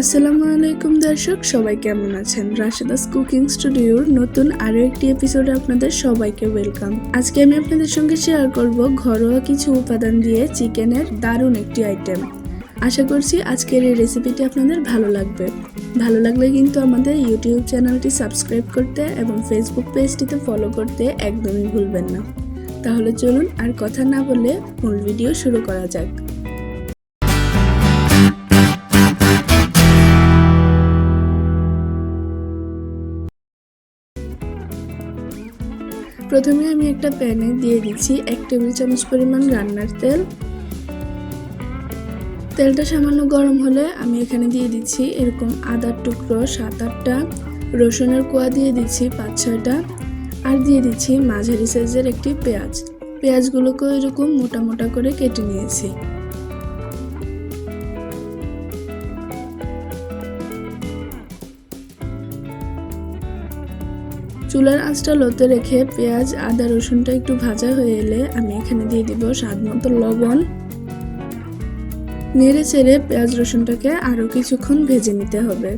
আসসালামু আলাইকুম দর্শক, সবাই কেমন আছেন? রাশেদাস কুকিং স্টুডিওর নতুন আরও একটি এপিসোডে আপনাদের সবাইকে ওয়েলকাম আজকে আমি আপনাদের সঙ্গে শেয়ার করব ঘরোয়া কিছু উপাদান দিয়ে চিকেনের দারুণ একটি আইটেম আশা করছি আজকের এই রেসিপিটি আপনাদের ভালো লাগবে। ভালো লাগলে কিন্তু আমাদের ইউটিউব চ্যানেলটি সাবস্ক্রাইব করতে এবং ফেসবুক পেজটিতে ফলো করতে একদমই ভুলবেন না। তাহলে চলুন আর কথা না বলে মূল ভিডিও শুরু করা যাক। প্রথমে আমি একটা প্যানে দিয়ে দিচ্ছি এক টেবিল চামচ পরিমাণ রান্নার তেল। তেলটা সামান্য গরম হলে আমি এখানে দিয়ে দিচ্ছি এরকম আদার টুকরো, সাত আটটা। রসুনের কোয়া দিয়ে দিচ্ছি পাঁচ ছয়টা। আর দিয়ে দিচ্ছি মাঝারি সাইজের একটি পেঁয়াজ। পেঁয়াজগুলোকেও এরকম মোটা মোটা করে কেটে নিয়েছি। চুলার আঁচটা লোতে রেখে পেঁয়াজ, আদা, রসুনটা একটু ভাজা হয়ে এলে আমি এখানে দিয়ে দিব স্বাদ মতো লবণ। নেড়ে চেড়ে পেঁয়াজ, রসুনটাকে আরও কিছুক্ষণ ভেজে নিতে হবে।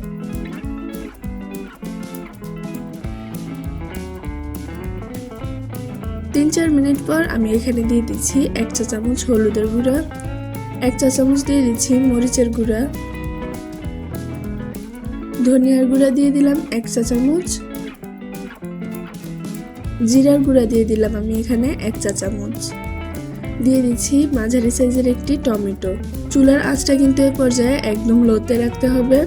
তিন চার মিনিট পর আমি এখানে দিয়ে দিচ্ছি এক চা চামচ হলুদের গুঁড়া, এক চা চামচ দিয়ে দিচ্ছি মরিচের গুঁড়া। ধনিয়ার গুঁড়া দিয়ে দিলাম এক চা চামচ। জিরার গুঁড়া দিয়ে দিলাম আমি এখানে এক চা চামচ। দিয়ে দিচ্ছি মাঝারি সাইজের একটি টমেটো। চুলার আঁচটা কিন্তু এই পর্যায়ে একদম লোতে রাখতে হবে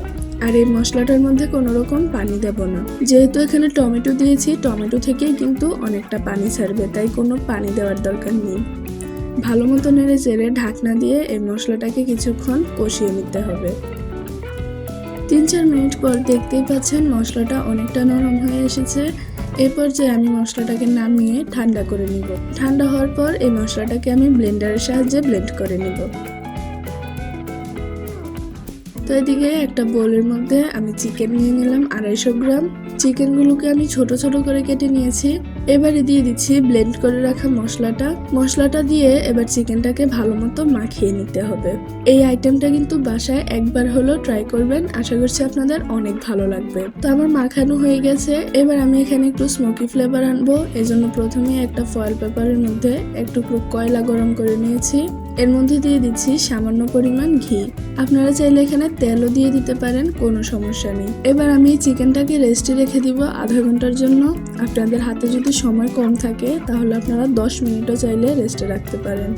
আর এই মশলাটার মধ্যে কোনো রকম পানি দেব না। যেহেতু এখানে টমেটো দিয়েছি, টমেটো থেকেই কিন্তু অনেকটা পানি ছাড়বে, তাই কোনো পানি দেওয়ার দরকার নেই। ভালো মতো নেড়ে চেড়ে ঢাকনা দিয়ে এই মশলাটাকে কিছুক্ষণ কষিয়ে নিতে হবে। তিন চার মিনিট পর দেখতেই পাচ্ছেন মশলাটা অনেকটা নরম হয়ে এসেছে। এই পর্যায়ে আমি মশলাটাকে নামিয়ে ঠান্ডা করে নিব। ঠান্ডা হওয়ার পর এই মশলাটাকে আমি ব্লেন্ডারের সাহায্যে ব্লেন্ড করে নিব। তো এদিকে একটা বোলের মধ্যে আমি চিকেন নিয়ে নিলাম আড়াইশো গ্রাম। চিকেনগুলোকে আমি ছোট ছোট করে কেটে নিয়েছি। এবারে দিয়ে দিচ্ছি ব্লেন্ড করে রাখা মশলাটা। মশলাটা দিয়ে এবার চিকেনটাকে ভালো মতো মাখিয়ে নিতে হবে। এই আইটেমটা কিন্তু বাসায় একবার হলো ট্রাই করবেন। আশা করছি আপনাদের অনেক ভালো লাগবে। তো আমার মাখানো হয়ে গেছে। এবার আমি এখানে একটু স্মোকি ফ্লেভার আনব। এজন্য প্রথমে একটা ফয়েল পেপারের মধ্যে একটু কয়লা গরম করে নিয়েছি। এর মধ্যে দিয়ে দিচ্ছি সামান্য পরিমাণ ঘি। আপনারা চাইলে এখানে তেলও দিয়ে দিতে পারেন, কোনো সমস্যা নেই। এবার আমি চিকেনটাকে রেস্টে রেখে দিব আধা ঘণ্টার জন্য। আপনাদের হাতে যদি সময় কম থাকে, তাহলে আপনারা দশ মিনিটও চাইলে রেস্টে রাখতে পারেন।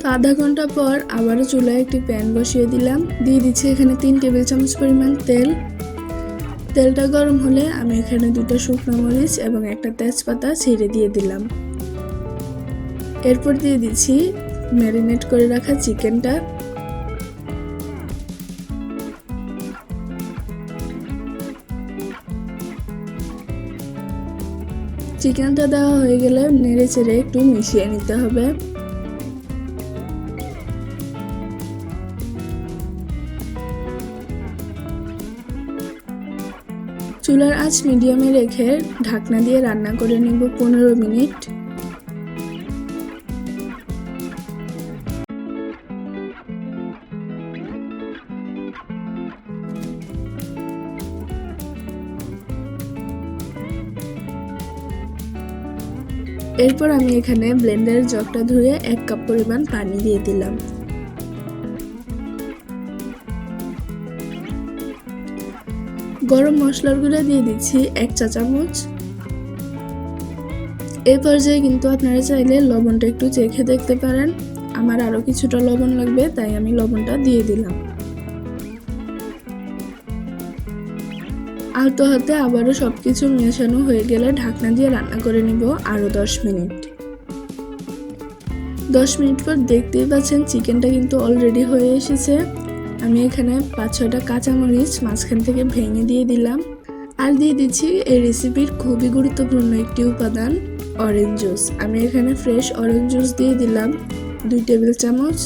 তো আধা ঘণ্টা পর আবারও চুলায় একটি প্যান বসিয়ে দিলাম। দিয়ে দিচ্ছি এখানে তিন টেবিল চামচ পরিমাণ তেল। তেলটা গরম হলে আমি এখানে দুটো শুকনো মরিচ এবং একটা তেজপাতা ছিঁড়ে দিয়ে দিলাম। এরপর দিয়ে দিচ্ছি ম্যারিনেট করে রাখা চিকেনটা। চিকেনটা দেওয়া হয়ে গেলে নেড়ে চেড়ে একটু মিশিয়ে নিতে হবে। চুলার আঁচ মিডিয়ামে রেখে ঢাকনা দিয়ে রান্না করে নেব পনেরো মিনিট। এরপর আমি এখানে ব্লেন্ডারের জগটা ধুয়ে এক কাপ পরিমাণ পানি দিয়ে দিলাম। গরম মশলার গুঁড়া দিয়ে দিচ্ছি এক চা চামচ। এই পর্যায়ে কিন্তু আপনারা চাইলে লবণটা একটু চেখে দেখতে পারেন। আমার আরও কিছুটা লবণ লাগবে, তাই আমি লবণটা দিয়ে দিলাম। আলতো হাতে আবারও সব কিছু মেশানো হয়ে গেলে ঢাকনা দিয়ে রান্না করে নিব আরও দশ মিনিট। দশ মিনিট পর দেখতেই পাচ্ছেন চিকেনটা কিন্তু অলরেডি হয়ে এসেছে। আমি এখানে পাঁচ ছয়টা কাঁচামরিচ মাঝখান থেকে ভেঙে দিয়ে দিলাম। আর দিয়ে দিচ্ছি এই রেসিপির খুবই গুরুত্বপূর্ণ একটি উপাদান অরেঞ্জ জুস আমি এখানে ফ্রেশ অরেঞ্জ জুস দিয়ে দিলাম। দুই টেবিল চামচ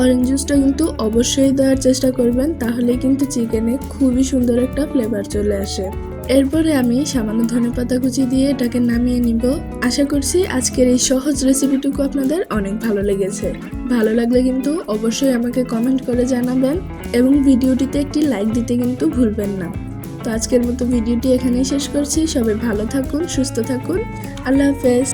অরেঞ্জ জুসটা কিন্তু অবশ্যই দেওয়ার চেষ্টা করবেন, তাহলে কিন্তু চিকেনে খুবই সুন্দর একটা ফ্লেভার চলে আসে। এরপরে আমি সামান্য ধনে পাতা কুচি দিয়ে এটাকে নামিয়ে নিব। আশা করছি আজকের এই সহজ রেসিপিটুকু আপনাদের অনেক ভালো লেগেছে। ভালো লাগলে কিন্তু অবশ্যই আমাকে কমেন্ট করে জানাবেন এবং ভিডিওটিতে একটি লাইক দিতে কিন্তু ভুলবেন না। তো আজকের মতো ভিডিওটি এখানেই শেষ করছি। সবাই ভালো থাকুন, সুস্থ থাকুন। আল্লাহ হাফেজ।